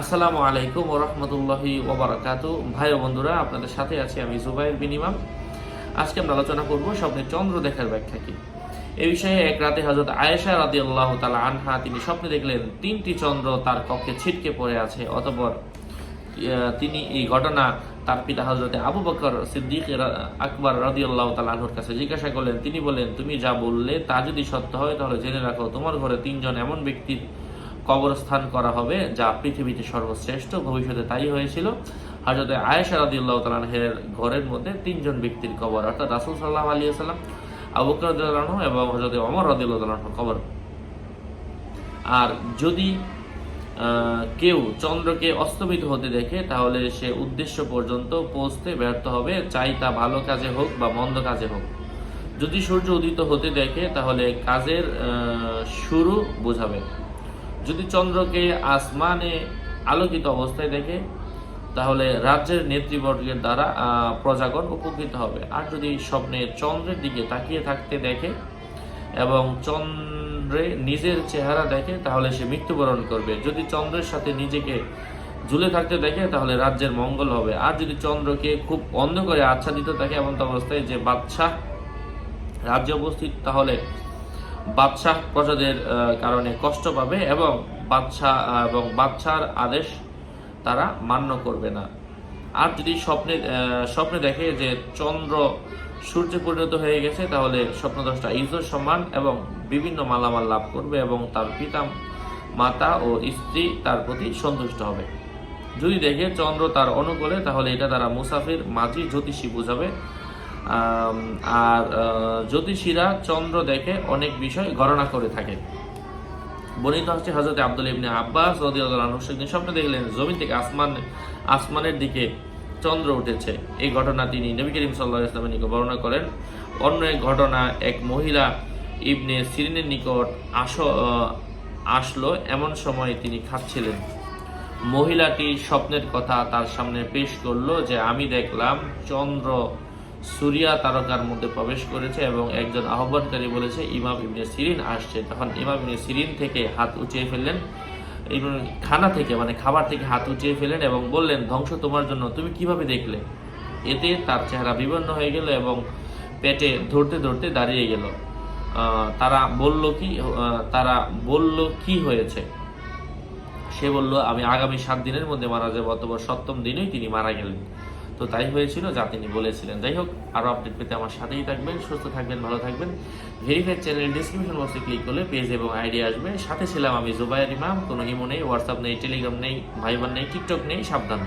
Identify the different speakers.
Speaker 1: আসসালামু আলাইকুম ওরহমতুল্লাহি ওবরাকাতু ভাই বন্ধুরা, আপনাদের সাথে আছি আমি জুবাইর বিনিমাম আজকে আমরা আলোচনা করব স্বপ্নে চন্দ্র দেখার ব্যাখ্যা কি? এই বিষয়ে এক রাতে হজরত আয়েশা রাদি আল্লাহ তালা আনহা, তিনি স্বপ্নে দেখলেন তিনটি চন্দ্র তার কক্ষে ছিটকে পড়ে আছে, অতপর তিনি এই ঘটনা তার পিতা হজরতে আবু বকর সিদ্দিক আকবর রাদি আল্লাহ তালাহুর কাছে জিজ্ঞাসা করলেন। তিনি বলেন তুমি যা বললে তা যদি সত্য হয়, তাহলে জেনে রাখো, তোমার ঘরে তিনজন এমন ব্যক্তির কবরস্থান করা হবে, যা পৃথিবীতে সর্বশ্রেষ্ঠ। ভবিষ্যতে তাই হয়েছিল। হজরতে আয়েশা রাদিউল্লাহ তালাহের ঘরের মধ্যে তিনজন ব্যক্তির কবর, অর্থাৎ রাসুল সাল্লাহ আলী সাল্লাম আবু বকর রাদিয়াল্লাহু আনহু এবং হজরতে অমর রাদিউল্লাহ তালাহর কবর। আর যদি কেউ চন্দ্রকে অস্তমিত হতে দেখে, তাহলে সে উদ্দেশ্য পর্যন্ত পৌঁছতে ব্যর্থ হবে, চাই তা ভালো কাজে হোক বা মন্দ কাজে হোক। যদি সূর্য উদিত হতে দেখে, তাহলে কাজের শুরু বোঝাবে। যদি চন্দ্রকে আসমানে আলোকিত অবস্থায় দেখে, তাহলে রাজ্যের নেতৃবর্গের দ্বারা প্রজাগণ উপকৃত হবে। আর যদি স্বপ্নে চন্দ্রের দিকে তাকিয়ে থাকতে দেখে এবং চন্দ্রে নিজের চেহারা দেখে, তাহলে সে মৃত্যুবরণ করবে। যদি চন্দ্রের সাথে নিজেকে ঝুলে থাকতে দেখে, তাহলে রাজ্যের মঙ্গল হবে। আর যদি চন্দ্রকে খুব অন্ধকারে আচ্ছাদিত থাকে এমন অবস্থায় যে বাদশাহ রাজ্যে উপস্থিত, তাহলে বাদশাহ প্রজাদের কারণে কষ্ট পাবে এবং বাদশাহ এবং বাদশার আদেশ তারা মান্য করবে না। আর যদি স্বপ্নে স্বপ্নে দেখে যে চন্দ্র সূর্যে পরিণত হয়ে গেছে, তাহলে স্বপ্নদশটা ইজ্জত সম্মান এবং বিভিন্ন মালামাল লাভ করবে এবং তার পিতা মাতা ও স্ত্রী তার প্রতি সন্তুষ্ট হবে। যদি দেখে চন্দ্র তার অনুকূলে, তাহলে এটা তারা মুসাফির মাঝি জ্যোতিষী বোঝাবে আর জ্যোতিষীরা চন্দ্র দেখে অনেক বিষয় গণনা করে থাকে। বর্ণিত হচ্ছে হজরত আব্দুল ইবনে আব্বাস রদিয়াল্লাহু সেদিন স্বপ্নে দেখলেন জমি থেকে আসমান, আসমানের দিকে চন্দ্র উঠেছে। এই ঘটনা তিনি নবী করিম সাল্লাহ ইসলামের নিকট বর্ণনা করেন। অন্য এক ঘটনা, এক মহিলা ইবনে সিরিনের নিকট আস আসলো, এমন সময় তিনি খাচ্ছিলেন। মহিলাটি স্বপ্নের কথা তার সামনে পেশ করল যে, আমি দেখলাম চন্দ্র সুরিয়া তারকার মধ্যে প্রবেশ করেছে এবং একজন আহ্বানকারী বলেছে, ইমাম ইবনে সিরিন আসছে। তখন ইমাম ইবনে সিরিন থেকে হাত উঁচিয়ে ফেললেন। খানা থেকে মানে খাবার থেকে হাত উঁচিয়ে ফেলেন এবং বললেন, ধ্বংস তোমার জন্য, তুমি কীভাবে দেখলে? এতে তার চেহারা বিবর্ণ হয়ে গেল এবং পেটে ধরতে ধরতে দাঁড়িয়ে গেল। তারা বলল কি তারা বলল, কি হয়েছে? সে বলল, আমি আগামী সাত দিনের মধ্যে মারা যাব অথবা সপ্তম দিনেই তিনি মারা গেলেন। তো তাই হয়েছিল যা তিনি বলেছিলেন। যাই হোক আরও আপডেট পেতে আমার সাথেই থাকবেন, সুস্থ থাকবেন, ভালো থাকবেন। ভেরিফাইড চ্যানেল ডিসক্রিপশন বক্সে ক্লিক করলে পেজ এবং আইডি আসবে। সাথে ছিলাম আমি জুবাইর ইমাম, কোনো ইমো নেই হোয়াটসঅ্যাপ নেই টেলিগ্রাম নেই ভাইবার নেই টিকটক নেই, সাবধান।